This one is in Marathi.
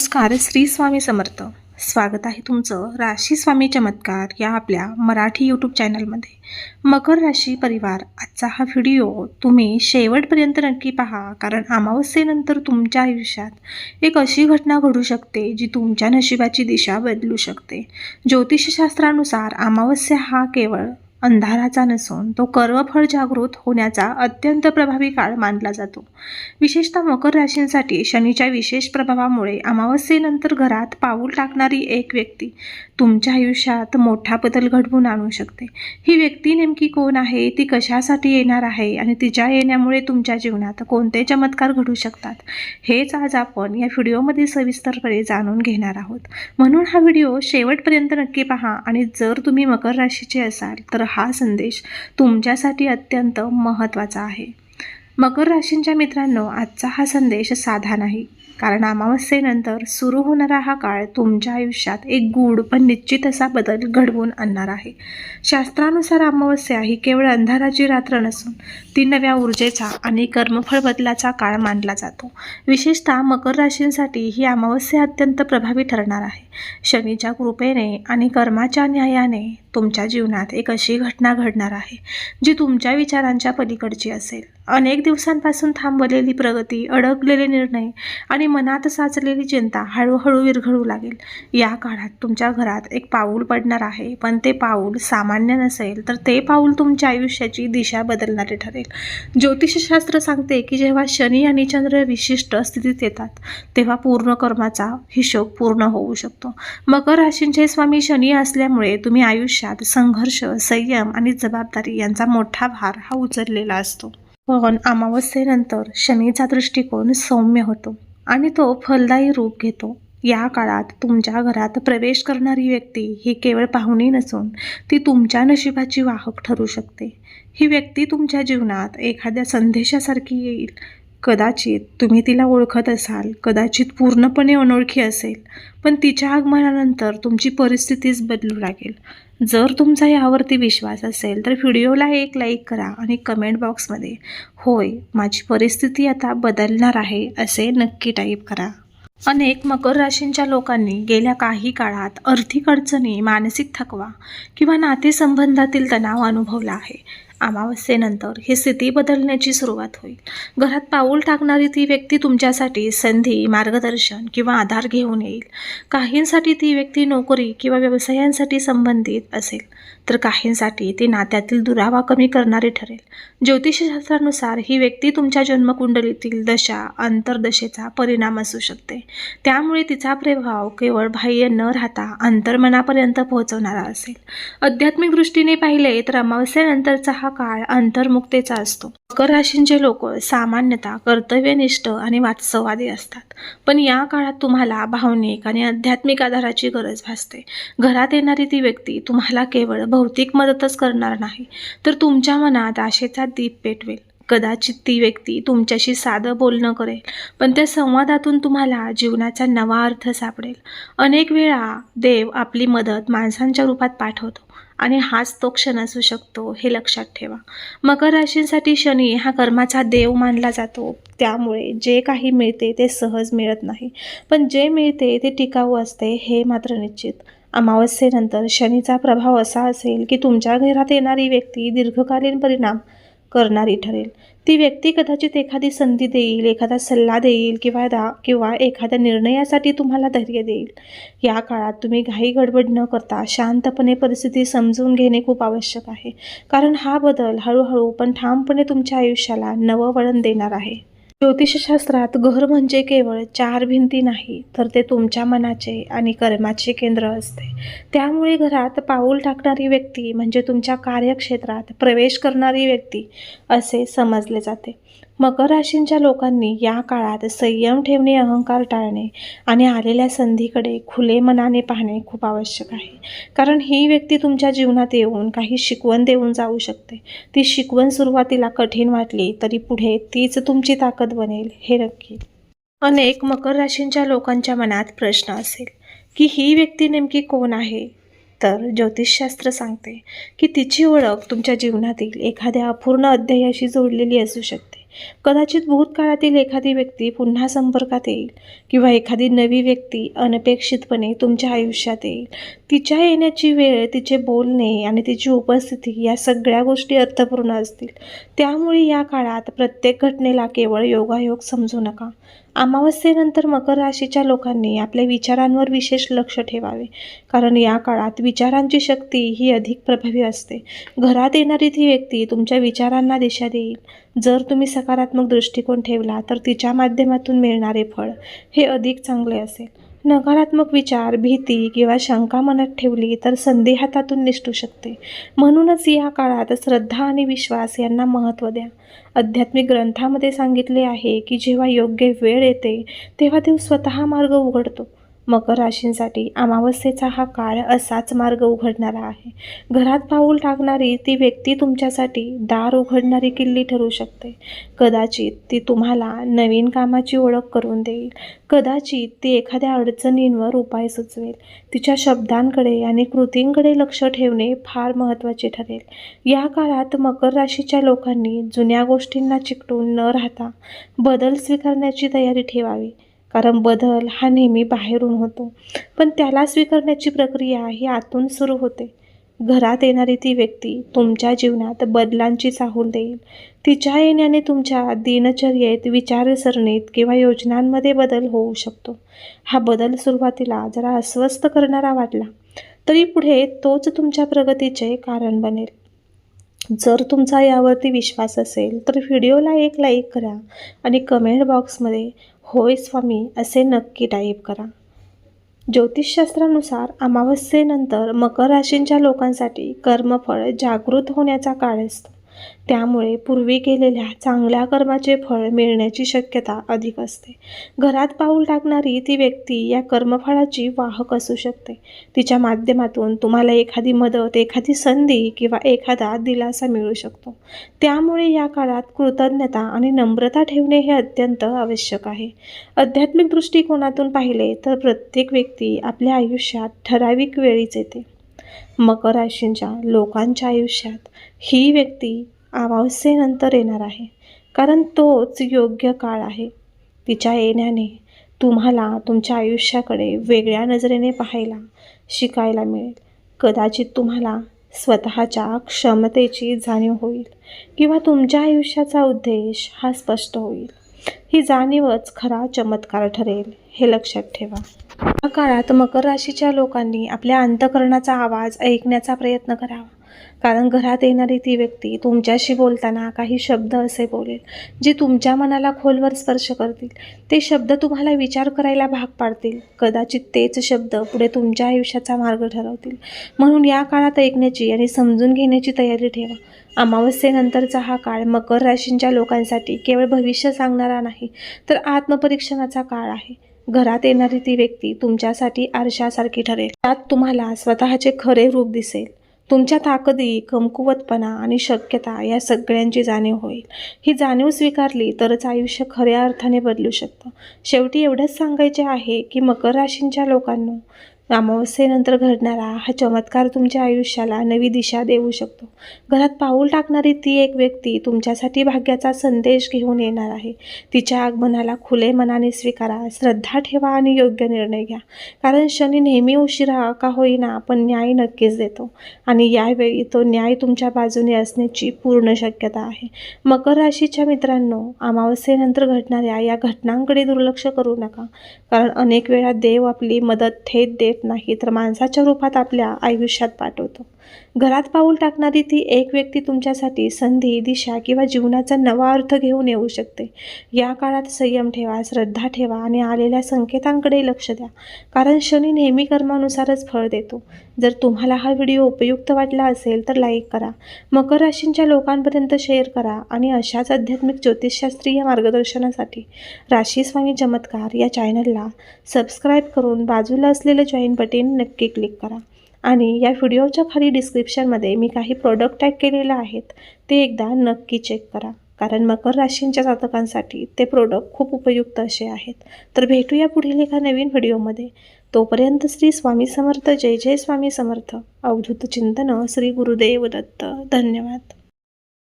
नमस्कार श्री स्वामी समर्थ. स्वागत आहे तुमचं राशी स्वामी चमत्कार या आपल्या मराठी यूट्यूब चॅनलमध्ये मकर राशी परिवार आजचा हा व्हिडिओ तुम्ही शेवटपर्यंत नक्की पहा कारण अमावस्येनंतर तुमच्या आयुष्यात एक अशी घटना घडू शकते जी तुमच्या नशिबाची दिशा बदलू शकते. ज्योतिषशास्त्रानुसार अमावस्या हा केवळ अंधाराचा नसून तो कर्मफळ जागृत होण्याचा अत्यंत प्रभावी काळ मानला जातो. विशेषतः मकर राशींसाठी शनीच्या विशेष प्रभावामुळे अमावस्येनंतर घरात पाऊल टाकणारी एक व्यक्ती तुमच्या आयुष्यात मोठा बदल घडवून आणू शकते. ही व्यक्ती नेमकी कोण आहे? ती कशासाठी येणार आहे? आणि तिच्या येण्यामुळे तुमच्या जीवनात कोणते चमत्कार घडू शकतात? हेच आज आपण या व्हिडिओमध्ये सविस्तरपणे जाणून घेणार आहोत. म्हणून हा व्हिडिओ शेवटपर्यंत नक्की पहा आणि जर तुम्ही मकर राशीचे असाल तर हा संदेश तुमच्यासाठी अत्यंत महत्त्वाचा आहे. मकर राशींच्या मित्रांनो आजचा हा संदेश साधा नाही. कारण अमावस्येनंतर सुरू होणारा हा काळ तुमच्या आयुष्यात एक गूढ पण निश्चित असा बदल घडवून आणणार आहे. शास्त्रानुसार अमावस्या ही केवळ अंधाराची रात्र नसून ती नव्या ऊर्जेचा आणि कर्मफळ बदलाचा काळ मानला जातो. विशेषतः मकर राशींसाठी ही अमावस्या अत्यंत प्रभावी ठरणार आहे. शनीच्या कृपेने आणि कर्माच्या न्यायाने तुमच्या जीवनात एक अशी घटना घडणार आहे जी तुमच्या विचारांच्या पलीकडची असेल. अनेक दिवसांपासून थांबवलेली प्रगती अडकलेले निर्णय आणि मनात साचलेली चिंता हळूहळू विरघळू लागेल. या काळात तुमच्या घरात एक पाऊल पडणार आहे. पण ते पाऊल सामान्य नसेल तर ते पाऊल तुमच्या आयुष्याची दिशा बदलणारे ठरेल. ज्योतिषशास्त्र सांगते की जेव्हा शनी आणि चंद्र विशिष्ट स्थितीत येतात तेव्हा पूर्ण कर्माचा हिशोब पूर्ण होऊ शकतो. मकर राशींचे स्वामी शनी असल्यामुळे तुम्ही आयुष्यात संघर्ष संयम आणि जबाबदारी यांचा मोठा भार हा उचललेला असतो. पण अमावस्येनंतर शनीचा दृष्टिकोन सौम्य होतो. आणि तो फलदायी रूप घेतो. या काळात तुमच्या घरात प्रवेश करणारी व्यक्ती ही केवळ पाहुणी नसून ती तुमच्या नशिबाची वाहक ठरू शकते. ही व्यक्ती तुमच्या जीवनात एखाद्या संदेशासारखी येईल. कदाचित तुम्ही तिला ओळखत असाल कदाचित पूर्णपणे अनोळखी असेल पण तिच्या आगमनानंतर तुमची परिस्थितीच बदलू लागेल. जर तुमचा यावरती विश्वास असेल तर व्हिडिओला एक लाईक करा आणि कमेंट बॉक्समध्ये होय माझी परिस्थिती आता बदलणार आहे असे नक्की टाईप करा. अनेक मकर राशींच्या लोकांनी गेल्या काही काळात आर्थिक अडचणी मानसिक थकवा किंवा नातेसंबंधातील तणाव अनुभवला आहे. अमावस्येनंतर ही स्थिती बदलण्याची सुरुवात होईल. घरात पाऊल टाकणारी ती व्यक्ती तुमच्यासाठी संधी मार्गदर्शन किंवा आधार घेऊन येईल. काहींसाठी ती व्यक्ती नोकरी किंवा व्यवसायांसाठी संबंधित असेल तर काहींसाठी ती नात्यातील दुरावा कमी करणारी ठरेल. ज्योतिषशास्त्रानुसार ही व्यक्ती तुमच्या जन्मकुंडलीतील दशा अंतर्दशेचा परिणाम असू शकते. त्यामुळे तिचा प्रभाव केवळ बाह्य न राहता अंतर्मनापर्यंत पोहोचवणारा असेल. आध्यात्मिक दृष्टीने पाहिले तर अमावस्येनंतरचा हा काळ अंतर्मुक्तेचा असतो. मकर राशींचे लोक सामान्यतः कर्तव्यनिष्ठ आणि वास्तववादी असतात. पण या काळात तुम्हाला भावनिक आणि आध्यात्मिक आधाराची गरज भासते. घरात येणारी ती व्यक्ती तुम्हाला केवळ भौतिक मदतच करणार नाही तर तुमच्या मनात आशेचा दीप पेटवेल. कदाचित ती व्यक्ती तुमच्याशी साधं बोलणं करेल पण त्या संवादातून तुम्हाला जीवनाचा नवा अर्थ सापडेल. अनेक वेळा देव आपली मदत माणसांच्या रूपात पाठवतो. आणि हाच तो क्षण असू शकतो हे लक्षात ठेवा. मकर राशींसाठी शनी हा कर्माचा देव मानला जातो. त्यामुळे जे काही मिळते ते सहज मिळत नाही. पण जे मिळते ते टिकाऊ असते हे मात्र निश्चित. अमावस्येनंतर शनीचा प्रभाव असा असेल की तुमच्या घरात येणारी व्यक्ती दीर्घकालीन परिणाम करणारी ठरेल. ती व्यक्ती कदाचित एखादी संधी देईल एखादा सल्ला देईल किंवा दा किंवा एखाद्या निर्णयासाठी तुम्हाला धैर्य देईल. या काळात तुम्ही घाई गडबड न करता शांतपणे परिस्थिती समजून घेणे खूप आवश्यक आहे. कारण हा बदल हळूहळू पण ठामपणे तुमच्या आयुष्याला नवं वळण देणार आहे. ज्योतिषशास्त्रात घर म्हणजे केवळ चार भिंती नाही तर ते तुमच्या मनाचे आणि कर्माचे केंद्र असते. त्यामुळे घरात पाऊल टाकणारी व्यक्ती म्हणजे तुमच्या कार्यक्षेत्रात प्रवेश करणारी व्यक्ती असे समजले जाते. मकर राशींच्या लोकांनी या काळात संयम ठेवणे अहंकार टाळणे आणि आलेल्या संधीकडे खुले मनाने पाहणे खूप आवश्यक आहे. कारण ही व्यक्ती तुमच्या जीवनात येऊन काही शिकवण देऊन जाऊ शकते. ती शिकवण सुरुवातीला कठीण वाटली तरी पुढे तीच तुमची ताकद बनेल हे नक्की. अनेक मकर राशींच्या लोकांच्या मनात प्रश्न असेल की ही व्यक्ती नेमकी कोण आहे? तर ज्योतिषशास्त्र सांगते की तिची ओळख तुमच्या जीवनातील एखाद्या अपूर्ण अध्यायाशी जोडलेली असू शकते. कदाचित भूतकाळातील एखादी व्यक्ती पुन्हा संपर्कात येईल किंवा एखादी नवी व्यक्ती अनपेक्षितपणे तुमच्या आयुष्यात येईल. तिच्या येण्याची वेळ तिचे बोलणे आणि तिची उपस्थिती या सगळ्या गोष्टी अर्थपूर्ण असतील. त्यामुळे या काळात प्रत्येक घटनेला केवळ योगायोग समजू नका. अमावस्येनंतर मकर राशीच्या लोकांनी आपल्या विचारांवर विशेष लक्ष ठेवावे. कारण या काळात विचारांची शक्ती ही अधिक प्रभावी असते. घरात येणारी ती व्यक्ती तुमच्या विचारांना दिशा देईल. जर तुम्ही सकारात्मक दृष्टिकोन ठेवला तर तिच्या माध्यमातून मिळणारे फळ हे अधिक चांगले असेल. नकारात्मक विचार भीती किंवा शंका मनात ठेवली तर संधी हातातून निसटू शकते. म्हणूनच या काळात श्रद्धा आणि विश्वास यांना महत्त्व द्या. आध्यात्मिक ग्रंथामध्ये सांगितले आहे की जेव्हा योग्य वेळ येते तेव्हा देव स्वतः मार्ग उघडतो. मकर राशींसाठी अमावस्येचा हा काळ असाच मार्ग उघडणारा आहे. घरात पाऊल टाकणारी ती व्यक्ती तुमच्यासाठी दार उघडणारी किल्ली ठरू शकते. कदाचित ती तुम्हाला नवीन कामाची ओळख करून देईल. कदाचित ती एखाद्या अडचणींवर उपाय सुचवेल. तिच्या शब्दांकडे आणि कृतींकडे लक्ष ठेवणे फार महत्त्वाचे ठरेल. या काळात मकर राशीच्या लोकांनी जुन्या गोष्टींना चिकटून न राहता बदल स्वीकारण्याची तयारी ठेवावी. कारण बदल हा नेहमी बाहेरून होतो. पण त्याला स्वीकारण्याची प्रक्रिया ही आतून सुरू होते. घरात येणारी ती व्यक्ती तुमच्या जीवनात बदलांची चाहूल देईल. तिच्या येण्याने तुमच्या दिनचर्येत विचारसरणीत किंवा योजनांमध्ये बदल होऊ शकतो. हा बदल सुरुवातीला जरा अस्वस्थ करणारा वाटला तरी पुढे तोच तुमच्या प्रगतीचे कारण बनेल. जर तुमचा यावरती विश्वास असेल तर व्हिडिओला एक लाईक करा आणि कमेंट बॉक्समध्ये होय स्वामी असे नक्की टाईप करा. ज्योतिषशास्त्रानुसार अमावस्येनंतर मकर राशींच्या लोकांसाठी कर्मफळ जागृत होण्याचा काळ असतो. त्यामुळे पूर्वी केलेल्या चांगल्या कर्माचे फळ मिळण्याची शक्यता अधिक असते. घरात पाऊल टाकणारी ती व्यक्ती या कर्मफळाची वाहक असू शकते. तिच्या माध्यमातून तुम्हाला एखादी मदत एखादी संधी किंवा एखादा दिलासा मिळू शकतो. त्यामुळे या काळात कृतज्ञता आणि नम्रता ठेवणे हे अत्यंत आवश्यक आहे. आध्यात्मिक दृष्टिकोनातून पाहिले तर प्रत्येक व्यक्ती आपल्या आयुष्यात ठराविक वेळीच येते. मकर राशींच्या लोकांच्या आयुष्यात ही व्यक्ती अमावस्येनंतर येणार आहे. कारण तोच योग्य काळ आहे. तिच्या येण्याने तुम्हाला तुमच्या आयुष्याकडे वेगळ्या नजरेने पाहायला शिकायला मिळेल. कदाचित तुम्हाला स्वतःच्या क्षमतेची जाणीव होईल किंवा तुमच्या आयुष्याचा उद्देश हा स्पष्ट होईल. ही जाणीवच खरा चमत्कार ठरेल हे लक्षात ठेवा. या काळात मकर राशीच्या लोकांनी आपल्या अंतकरणाचा आवाज ऐकण्याचा प्रयत्न करावा. कारण घरात येणारी ती व्यक्ती तुमच्याशी बोलताना काही शब्द असे बोलेल जे तुमच्या मनाला खोलवर स्पर्श करतील. ते शब्द तुम्हाला विचार करायला भाग पाडतील. कदाचित तेच शब्द पुढे तुमच्या आयुष्याचा मार्ग ठरवतील. म्हणून या काळात ऐकण्याची आणि समजून घेण्याची तयारी ठेवा. अमावस्येनंतरचा हा काळ मकर राशींच्या लोकांसाठी केवळ भविष्य सांगणारा नाही तर आत्मपरीक्षणाचा काळ आहे. घरात येणारी ती व्यक्ती तुमच्यासाठी आरशासारखी ठरेल. त्यात तुम्हाला स्वतःचे खरे रूप दिसेल. तुमच्या ताकदी कमकुवतपणा आणि शक्यता या सगळ्यांची जाणीव होईल. ही जाणीव स्वीकारली तरच आयुष्य खऱ्या अर्थाने बदलू शकतं. शेवटी एवढंच सांगायचे आहे की मकर राशींच्या लोकांना अमावस्येनंतर घडणारा हा चमत्कार तुमच्या आयुष्याला नवी दिशा देऊ शकतो. घरात पाऊल टाकणारी ती एक व्यक्ती तुमच्यासाठी भाग्याचा संदेश घेऊन येणार आहे. तिच्या आगमनाला खुले मनाने स्वीकारा श्रद्धा ठेवा आणि योग्य निर्णय घ्या. कारण शनी नेहमी उशिरा का होईना पण न्याय नक्कीच देतो आणि यावेळी तो न्याय तुमच्या बाजूने असण्याची पूर्ण शक्यता आहे. मकर राशीच्या मित्रांनो अमावस्येनंतर घडणाऱ्या या घटनांकडे दुर्लक्ष करू नका. कारण अनेक वेळा देव आपली मदत थेट देत नाही तर माणसाच्या रूपात आपल्या आयुष्यात पाठवतो. घरात पाऊल टाकणारी ती एक व्यक्ती तुमच्यासाठी संधी दिशा किंवा जीवनाचा नवा अर्थ घेऊन येऊ शकते. या काळात संयम ठेवा श्रद्धा ठेवा आणि आलेल्या संकेतांकडे लक्ष द्या. कारण शनी नेहमी कर्मानुसारच फळ देतो. जर तुम्हाला हा व्हिडिओ उपयुक्त वाटला असेल तर लाईक करा. मकर राशींच्या लोकांपर्यंत शेअर करा आणि अशाच आध्यात्मिक ज्योतिषशास्त्रीय मार्गदर्शनासाठी राशी स्वामी चमत्कार या चॅनलला सबस्क्राईब करून बाजूला असलेलं जॉईन बटन नक्की क्लिक करा. आणि या व्हिडिओच्या खाली डिस्क्रिप्शनमध्ये मी काही प्रोडक्ट टॅग केलेले आहेत ते एकदा नक्की चेक करा. कारण मकर राशींच्या जातकांसाठी ते प्रोडक्ट खूप उपयुक्त असे आहेत. तर भेटूया पुढील एका नवीन व्हिडिओमध्ये. तोपर्यंत श्री स्वामी समर्थ जय जय स्वामी समर्थ. अवधूत चिंतन श्री गुरुदेव दत्त. धन्यवाद.